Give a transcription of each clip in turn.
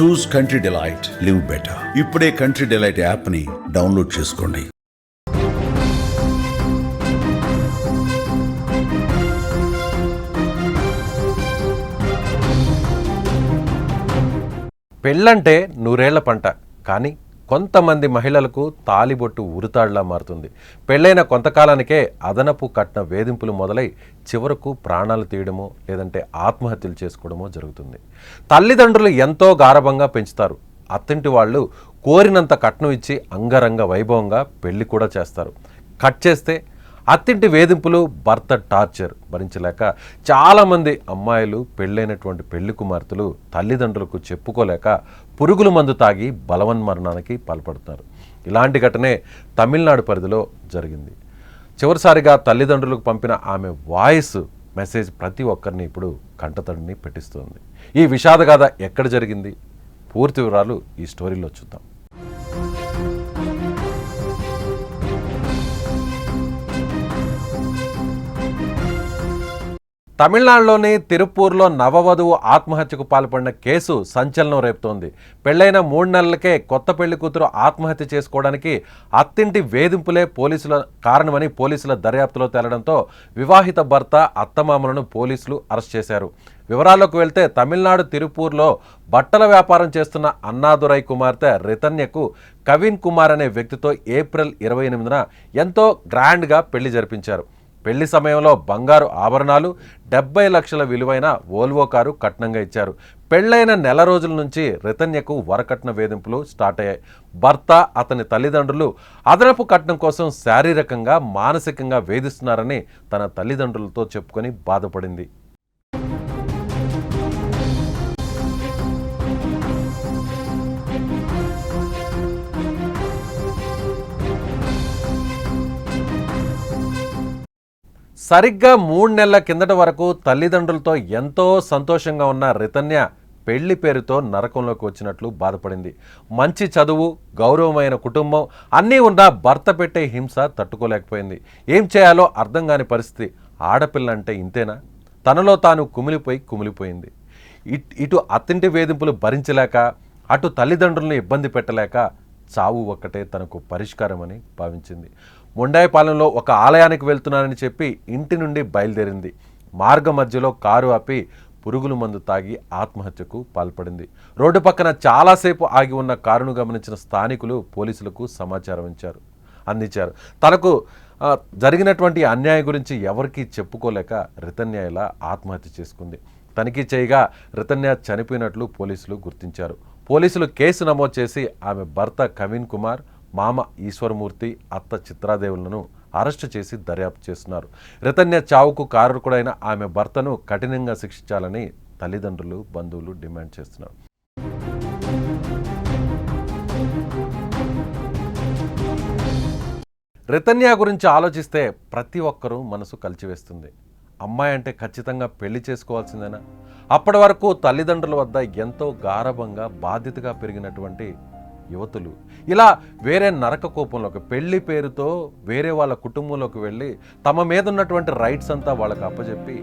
Choose Country Delight live better. ఇప్పుడే country delight యాప్ని download చేసుకోండి. పెళ్ళంటే నూరేళ్ళ పంట కానీ కొంతమంది మహిళలకు తాలిబొట్టు ఉరితాళ్ళా మారుతుంది. పెళ్ళైన కొంతకాలానికే అదనపు కట్న వేధింపులు మొదలై చివరకు ప్రాణాలు తీయడమో లేదంటే ఆత్మహత్యలు చేసుకోవడమో జరుగుతుంది. తల్లిదండ్రులు ఎంతో గారభంగా పెంచుతారు. అత్తింటి వాళ్ళు కోరినంత కట్నం ఇచ్చి అంగరంగ వైభవంగా పెళ్ళి కూడా చేస్తారు. కట్ చేస్తే అత్తింటి వేధింపులు భర్త టార్చర్ భరించలేక చాలామంది అమ్మాయిలు పెళ్ళైనటువంటి పెళ్ళి కుమార్తెలు తల్లిదండ్రులకు చెప్పుకోలేక పురుగుల మందు తాగి బలవన్మరణానికి పాల్పడుతున్నారు. ఇలాంటి ఘటనే తమిళనాడు పరిధిలో జరిగింది. చివరిసారిగా తల్లిదండ్రులకు పంపిన ఆమె వాయిస్ మెసేజ్ ప్రతి ఒక్కరిని ఇప్పుడు కంటతడిని పెట్టిస్తోంది. ఈ విషాదగాథ ఎక్కడ జరిగింది? పూర్తి వివరాలు ఈ స్టోరీలో చూద్దాం. తమిళనాడులోని తిరుపూర్లో నవవధువు ఆత్మహత్యకు పాల్పడిన కేసు సంచలనం రేపుతోంది. పెళ్ళైన మూడు నెలలకే కొత్త పెళ్ళి కూతురు ఆత్మహత్య చేసుకోవడానికి అత్తింటి వేధింపులే పోలీసుల కారణమని పోలీసుల దర్యాప్తులో తేలడంతో వివాహిత భర్త అత్తమామలను పోలీసులు అరెస్ట్ చేశారు. వివరాల్లోకి వెళ్తే తమిళనాడు తిరుపూర్లో బట్టల వ్యాపారం చేస్తున్న అన్నాదురై కుమార్తె రితన్యకు కవిన్ కుమార్ అనే వ్యక్తితో ఏప్రిల్ ఇరవై ఎనిమిదిన ఎంతో గ్రాండ్గా పెళ్ళి జరిపించారు. పెళ్ళి సమయంలో బంగారు ఆభరణాలు డెబ్బై లక్షల విలువైన ఓల్వో కారు కట్నంగా ఇచ్చారు. పెళ్ళైన నెల రోజుల నుంచి రితన్యకు వరకట్న వేధింపులు స్టార్ట్ అయ్యాయి. భర్త అతని తల్లిదండ్రులు అదనపు కట్నం కోసం శారీరకంగా మానసికంగా వేధిస్తున్నారని తన తల్లిదండ్రులతో చెప్పుకొని బాధపడింది. సరిగ్గా మూడు నెలల కిందట వరకు తల్లిదండ్రులతో ఎంతో సంతోషంగా ఉన్న రితన్య పెళ్ళి పేరుతో నరకంలోకి వచ్చినట్లు బాధపడింది. మంచి చదువు గౌరవమైన కుటుంబం అన్నీ ఉన్న భర్త పెట్టే హింస తట్టుకోలేకపోయింది. ఏం చేయాలో అర్థం కాని పరిస్థితి. ఆడపిల్ల అంటే ఇంతేనా? తనలో తాను కుమిలిపోయి కుమిలిపోయింది. ఇట్- ఇటు అత్తింటి వేధింపులు భరించలేక అటు తల్లిదండ్రులను ఇబ్బంది పెట్టలేక చావు ఒక్కటే తనకు పరిష్కారమని భావించింది. ముండాయిపాలెంలో ఒక ఆలయానికి వెళ్తున్నానని చెప్పి ఇంటి నుండి బయలుదేరింది. మార్గ మధ్యలో కారు ఆపి పురుగుల మందు తాగి ఆత్మహత్యకు పాల్పడింది. రోడ్డు పక్కన చాలాసేపు ఆగి ఉన్న కారును గమనించిన స్థానికులు పోలీసులకు సమాచారం ఇచ్చారు. అందించారు. తనకు జరిగినటువంటి అన్యాయం గురించి ఎవరికీ చెప్పుకోలేక రితన్య ఇలా ఆత్మహత్య చేసుకుంది. తనిఖీ చేయగా రితన్య చనిపోయినట్లు పోలీసులు గుర్తించారు. పోలీసులు కేసు నమోదు చేసి ఆమె భర్త కవిన్ కుమార్ మామ ఈశ్వరమూర్తి అత్త చిత్రాదేవులను అరెస్టు చేసి దర్యాప్తు చేస్తున్నారు. రితన్య చావుకు కారకుడైన ఆమె భర్తను కఠినంగా శిక్షించాలని తల్లిదండ్రులు బంధువులు డిమాండ్ చేస్తున్నారు. రితన్య గురించి ఆలోచిస్తే ప్రతి ఒక్కరూ మనసు కలిచివేస్తుంది. అమ్మాయి అంటే ఖచ్చితంగా పెళ్ళి చేసుకోవాల్సిందేనా? అప్పటి వరకు తల్లిదండ్రుల వద్ద ఎంతో గారభంగా బాధ్యతగా పెరిగినటువంటి యువతులు. ఇలా వేరే నరక కోపంలోకి పెళ్ళి పేరుతో వేరే వాళ్ళ కుటుంబంలోకి వెళ్ళి తమ మీద ఉన్నటువంటి రైట్స్ అంతా వాళ్ళకి అప్పచెప్పి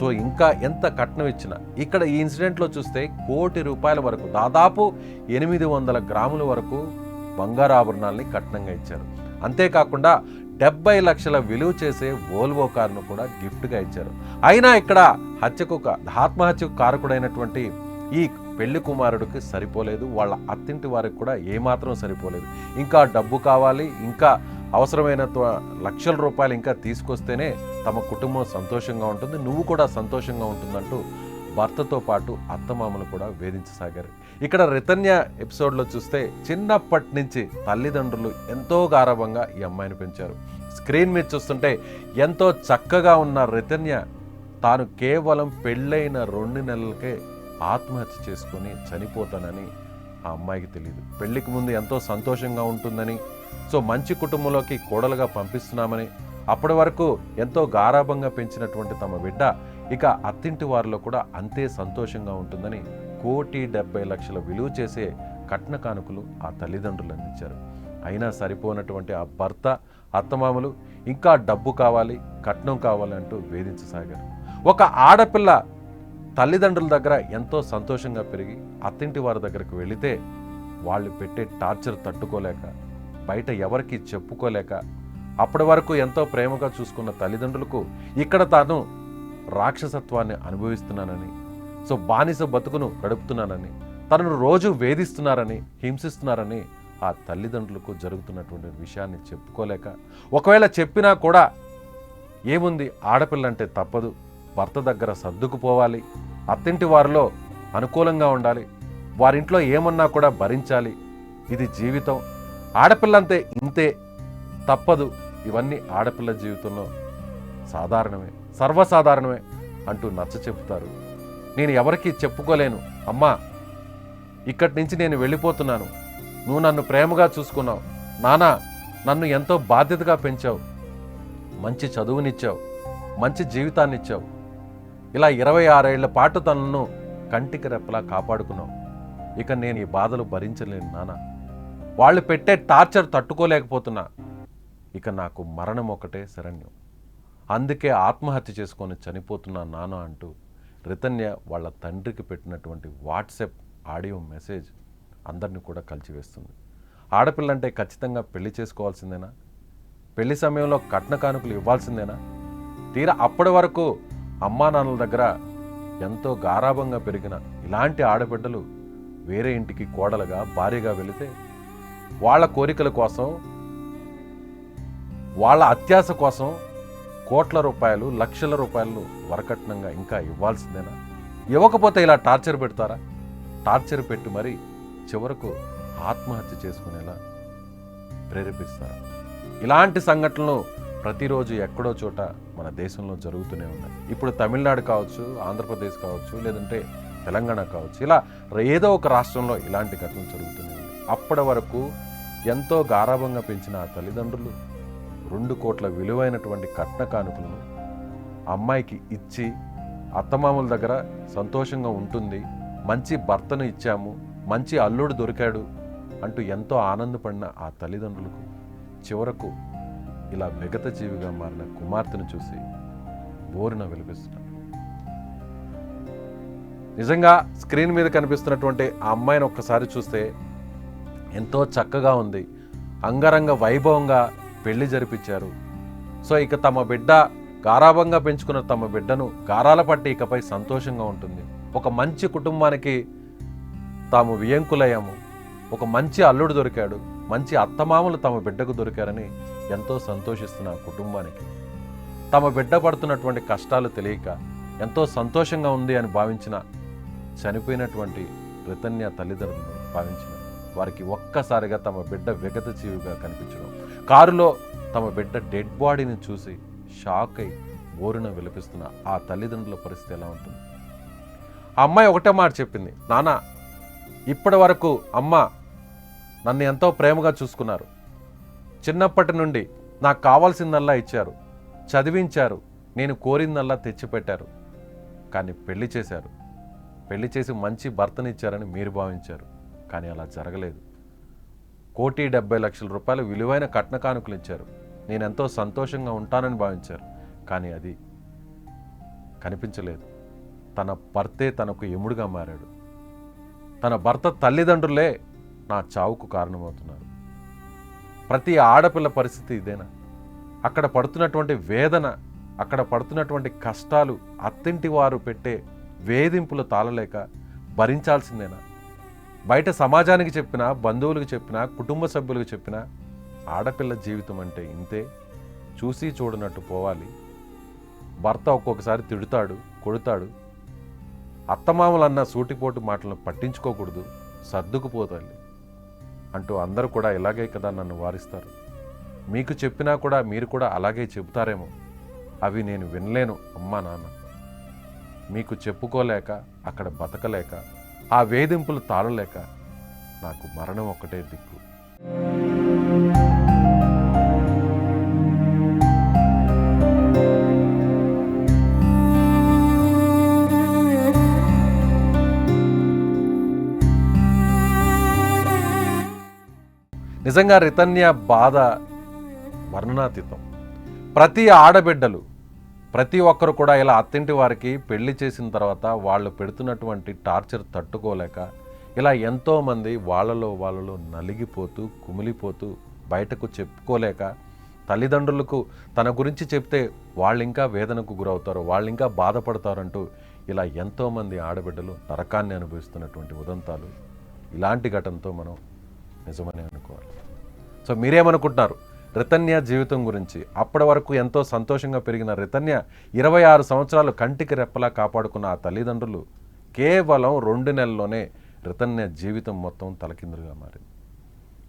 సో ఇంకా ఎంత కట్నం ఇచ్చినా? ఇక్కడ ఈ ఇన్సిడెంట్లో చూస్తే కోటి రూపాయల వరకు దాదాపు ఎనిమిది వందల గ్రాముల వరకు బంగారు ఆభరణాల్ని కట్నంగా ఇచ్చారు. అంతేకాకుండా డెబ్బై లక్షల విలువ చేసే ఓల్వో కారును కూడా గిఫ్ట్గా ఇచ్చారు. అయినా ఇక్కడ హత్యకు ఆత్మహత్యకు కారకుడైనటువంటి ఈ పెళ్ళి కుమారుడికి సరిపోలేదు వాళ్ళ అత్తింటి వారికి కూడా ఏమాత్రం సరిపోలేదు. ఇంకా డబ్బు కావాలి ఇంకా అవసరమైన త్వ- లక్షల రూపాయలు ఇంకా తీసుకొస్తేనే తమ కుటుంబం సంతోషంగా ఉంటుంది. నువ్వు కూడా సంతోషంగా ఉంటుందంటూ భర్తతో పాటు అత్తమామలు కూడా వేధించసాగారు. ఇక్కడ రితన్య ఎపిసోడ్లో చూస్తే చిన్నప్పటి నుంచి తల్లిదండ్రులు ఎంతో గారభంగా ఈ అమ్మాయిని పెంచారు. స్క్రీన్ మీద చూస్తుంటే ఎంతో చక్కగా ఉన్న రితన్య తాను కేవలం పెళ్ళైన రెండు నెలలకే ఆత్మహత్య చేసుకొని చనిపోతానని ఆ అమ్మాయికి తెలియదు పెళ్ళికి ముందు ఎంతో సంతోషంగా ఉంటుందని సో మంచి కుటుంబంలోకి కోడలుగా పంపిస్తున్నామని అప్పటి వరకు ఎంతో గారాభంగా పెంచినటువంటి తమ బిడ్డ ఇక అత్తింటి వారిలో కూడా అంతే సంతోషంగా ఉంటుందని కోటి డెబ్బై లక్షల విలువ చేసే కట్న కానుకలు ఆ తల్లిదండ్రులు అందించారు. అయినా సరిపోనటువంటి ఆ భర్త అత్తమామలు ఇంకా డబ్బు కావాలి కట్నం కావాలి అంటూ వేధించసాగారు. ఒక ఆడపిల్ల తల్లిదండ్రుల దగ్గర ఎంతో సంతోషంగా పెరిగి అత్తింటి వారి దగ్గరకు వెళితే వాళ్ళు పెట్టే టార్చర్ తట్టుకోలేక బయట ఎవరికి చెప్పుకోలేక అప్పటి వరకు ఎంతో ప్రేమగా చూసుకున్న తల్లిదండ్రులకు ఇక్కడ తాను రాక్షసత్వాన్ని అనుభవిస్తున్నానని సో బానిస బతుకును గడుపుతున్నానని తనను రోజు వేధిస్తున్నారని హింసిస్తున్నారని ఆ తల్లిదండ్రులకు జరుగుతున్నటువంటి విషయాన్ని చెప్పుకోలేక ఒకవేళ చెప్పినా కూడా ఏముంది ఆడపిల్ల అంటే తప్పదు. భర్త దగ్గర సర్దుకుపోవాలి. అత్తింటి వారిలో అనుకూలంగా ఉండాలి. వారింట్లో ఏమన్నా కూడా భరించాలి. ఇది జీవితం. ఆడపిల్లంతే ఇంతే తప్పదు. ఇవన్నీ ఆడపిల్ల జీవితంలో సాధారణమే సర్వసాధారణమే అంటూ నచ్చ చెబుతారు. నేను ఎవరికీ చెప్పుకోలేను. అమ్మా ఇక్కడి నుంచి నేను వెళ్ళిపోతున్నాను. నువ్వు నన్ను ప్రేమగా చూసుకున్నావు. నానా నన్ను ఎంతో బాధ్యతగా పెంచావు. మంచి చదువునిచ్చావు. మంచి జీవితాన్నిచ్చావు. ఇలా ఇరవై ఆరేళ్ళ పాటు తనను కంటికి రెప్పలా కాపాడుకున్నావు. ఇక నేను ఈ బాధలు భరించలేను నాన్న వాళ్ళు పెట్టే టార్చర్ తట్టుకోలేకపోతున్నా. ఇక నాకు మరణం ఒకటే శరణ్యం. అందుకే ఆత్మహత్య చేసుకొని చనిపోతున్నా నాన్న అంటూ రితన్య వాళ్ళ తండ్రికి పెట్టినటువంటి వాట్సాప్ ఆడియో మెసేజ్ అందరిని కూడా కలిచివేస్తుంది. ఆడపిల్లంటే ఖచ్చితంగా పెళ్ళి చేసుకోవాల్సిందేనా? పెళ్ళి సమయంలో కట్న కానుకలు ఇవ్వాల్సిందేనా? తీరా అప్పటి వరకు అమ్మా నాన్నల దగ్గర ఎంతో గారాభంగా పెరిగిన ఇలాంటి ఆడబిడ్డలు వేరే ఇంటికి కోడలుగా భార్యగా వెళితే వాళ్ళ కోరికల కోసం వాళ్ళ అత్యాశ కోసం కోట్ల రూపాయలు లక్షల రూపాయలు వరకట్నంగా ఇంకా ఇవ్వాల్సిందేనా? ఇవ్వకపోతే ఇలా టార్చర్ పెడతారా? టార్చర్ పెట్టి మరి చివరకు ఆత్మహత్య చేసుకునేలా ప్రేరేపిస్తారా? ఇలాంటి సంఘటనలు ప్రతిరోజు ఎక్కడో చోట మన దేశంలో జరుగుతూనే ఉన్నాయి. ఇప్పుడు తమిళనాడు కావచ్చు ఆంధ్రప్రదేశ్ కావచ్చు లేదంటే తెలంగాణ కావచ్చు ఇలా ఏదో ఒక రాష్ట్రంలో ఇలాంటి ఘటనలు జరుగుతూనే ఉన్నాయి. అప్పటి వరకు ఎంతో గారాభంగా పెంచిన ఆ తల్లిదండ్రులు రెండు కోట్ల విలువైనటువంటి కట్న కానుకలను అమ్మాయికి ఇచ్చి అత్తమామల దగ్గర సంతోషంగా ఉంటుంది మంచి భర్తను ఇచ్చాము మంచి అల్లుడు దొరికాడు అంటూ ఎంతో ఆనందపడిన ఆ తల్లిదండ్రులకు చివరకు ఇలా విగత జీవిగా మారిన కుమార్తెను చూసి బోరున విలిపిస్తున్నారు నిజంగా స్క్రీన్ మీద కనిపిస్తున్నటువంటి ఆ అమ్మాయిని ఒక్కసారి చూస్తే ఎంతో చక్కగా ఉంది. అంగరంగ వైభవంగా పెళ్ళి జరిపించారు. సో ఇక తమ బిడ్డ గారాభంగా పెంచుకున్న తమ బిడ్డను గారాల పట్టి ఇకపై సంతోషంగా ఉంటుంది. ఒక మంచి కుటుంబానికి తాము వియంకులయ్యాము. ఒక మంచి అల్లుడు దొరికాడు. మంచి అత్తమామలు తమ బిడ్డకు దొరికారని ఎంతో సంతోషిస్తున్న కుటుంబానికి. తమ బిడ్డ పడుతున్నటువంటి కష్టాలు తెలియక ఎంతో సంతోషంగా ఉంది అని భావించిన చనిపోయినటువంటి రితన్య తల్లిదండ్రులు భావించిన వారికి ఒక్కసారిగా తమ బిడ్డ విగత జీవిగా కనిపించడం. కారులో తమ బిడ్డ డెడ్ బాడీని చూసి షాక్ అయి బోరున విలపిస్తున్న ఆ తల్లిదండ్రుల పరిస్థితి ఎలా ఉంటుంది? ఆ అమ్మాయి ఒకటే మాట చెప్పింది నాన్న ఇప్పటి వరకు అమ్మ నన్ను ఎంతో ప్రేమగా చూసుకున్నారు. చిన్నప్పటి నుండి నాకు కావాల్సిందల్లా ఇచ్చారు. చదివించారు. నేను కోరిందల్లా తెచ్చిపెట్టారు. కానీ పెళ్ళి చేశారు. పెళ్ళి చేసి మంచి భర్తనిచ్చారని మీరు భావించారు. కానీ అలా జరగలేదు. కోటి డెబ్బై లక్షల రూపాయల విలువైన కట్న కానుకలు ఇచ్చారు నేను ఎంతో సంతోషంగా ఉంటానని భావించారు. కానీ అది కనిపించలేదు. తన భర్తే తనకు ఎముడుగా మారాడు. తన భర్త తల్లిదండ్రులే నా చావుకు కారణమవుతున్నారు. ప్రతి ఆడపిల్ల పరిస్థితి ఇదేనా? అక్కడ పడుతున్నటువంటి వేదన అక్కడ పడుతున్నటువంటి కష్టాలు అత్తింటి వారు పెట్టే వేధింపులు తాళలేక భరించాల్సిందేనా? బయట సమాజానికి చెప్పినా బంధువులకు చెప్పినా కుటుంబ సభ్యులకు చెప్పినా ఆడపిల్ల జీవితం అంటే ఇంతే. చూసి చూడనట్టు పోవాలి. భర్త ఒక్కొక్కసారి తిడుతాడు కొడుతాడు. అత్తమామలన్న సూటిపోటు మాటలను పట్టించుకోకూడదు. సర్దుకుపోతాలి అంటూ అందరూ కూడా ఇలాగే కదా నన్ను వారిస్తారు. మీకు చెప్పినా కూడా మీరు కూడా అలాగే చెబుతారేమో. అవి నేను వినలేను అమ్మా నాన్న. మీకు చెప్పుకోలేక అక్కడ బతకలేక ఆ వేధింపులు తాళలేక నాకు మరణం ఒక్కటే దిక్కు. నిజంగా రితన్య బాధ వర్ణనాతీతం ప్రతి ఆడబిడ్డలు ప్రతి ఒక్కరు కూడా ఇలా అత్తింటి వారికి పెళ్ళి చేసిన తర్వాత వాళ్ళు పెడుతున్నటువంటి టార్చర్ తట్టుకోలేక ఇలా ఎంతోమంది వాళ్ళలో వాళ్ళలో నలిగిపోతూ కుమిలిపోతూ బయటకు చెప్పుకోలేక తల్లిదండ్రులకు తన గురించి చెప్తే వాళ్ళు ఇంకా వేదనకు గురవుతారు వాళ్ళు ఇంకా బాధపడతారంటూ ఇలా ఎంతోమంది ఆడబిడ్డలు నరకాన్ని అనుభవిస్తున్నటువంటి ఉదంతాలు. ఇలాంటి ఘటనతో మనం నిజమని అనుకోవాలి. సో మీరేమనుకుంటున్నారు? రితన్య జీవితం గురించి అప్పటి వరకు ఎంతో సంతోషంగా పెరిగిన రితన్య ఇరవై ఆరు సంవత్సరాలు కంటికి రెప్పలా కాపాడుకున్న ఆ తల్లిదండ్రులు కేవలం రెండు నెలల్లోనే రితన్య జీవితం మొత్తం తలకిందులుగా మారింది.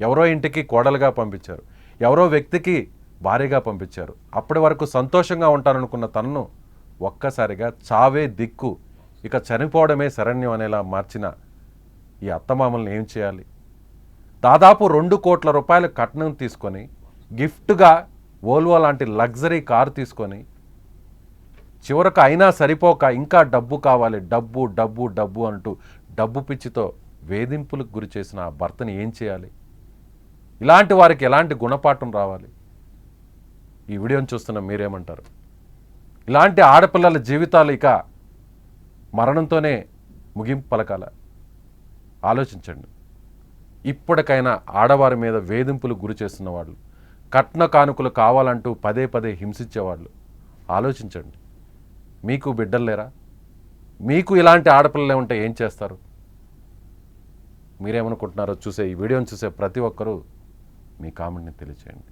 ఎవరో ఇంటికి కోడలుగా పంపించారు. ఎవరో వ్యక్తికి భార్యగా పంపించారు. అప్పటి వరకు సంతోషంగా ఉంటాననుకున్న తనను ఒక్కసారిగా చావే దిక్కు ఇక చనిపోవడమే శరణ్యం అనేలా మార్చిన ఈ అత్తమామల్ని ఏం చేయాలి? దాదాపు రెండు కోట్ల రూపాయల కట్నం తీసుకొని గిఫ్ట్గా ఓల్వో లాంటి లగ్జరీ కారు తీసుకొని చివరకు అయినా సరిపోక ఇంకా డబ్బు కావాలి డబ్బు డబ్బు డబ్బు అంటూ డబ్బు పిచ్చితో వేధింపులకు గురి చేసిన ఆ భర్తని ఏం చేయాలి? ఇలాంటి వారికి ఎలాంటి గుణపాఠం రావాలి? ఈ వీడియోని చూస్తున్న మీరేమంటారు? ఇలాంటి ఆడపిల్లల జీవితాలు ఇక మరణంతోనే ముగింపు పలకాల. ఆలోచించండి. ఇప్పటికైనా ఆడవారి మీద వేధింపులు గురి చేస్తున్న వాళ్ళు కట్న కానుకలు కావాలంటూ పదే పదే హింసించేవాళ్ళు ఆలోచించండి. మీకు బిడ్డలు లేరా? మీకు ఇలాంటి ఆడపిల్లలే ఉంటే ఏం చేస్తారు? మీరేమనుకుంటున్నారో చూసే ఈ వీడియోని చూసే ప్రతి ఒక్కరూ మీ కామెంట్ని తెలియచేయండి.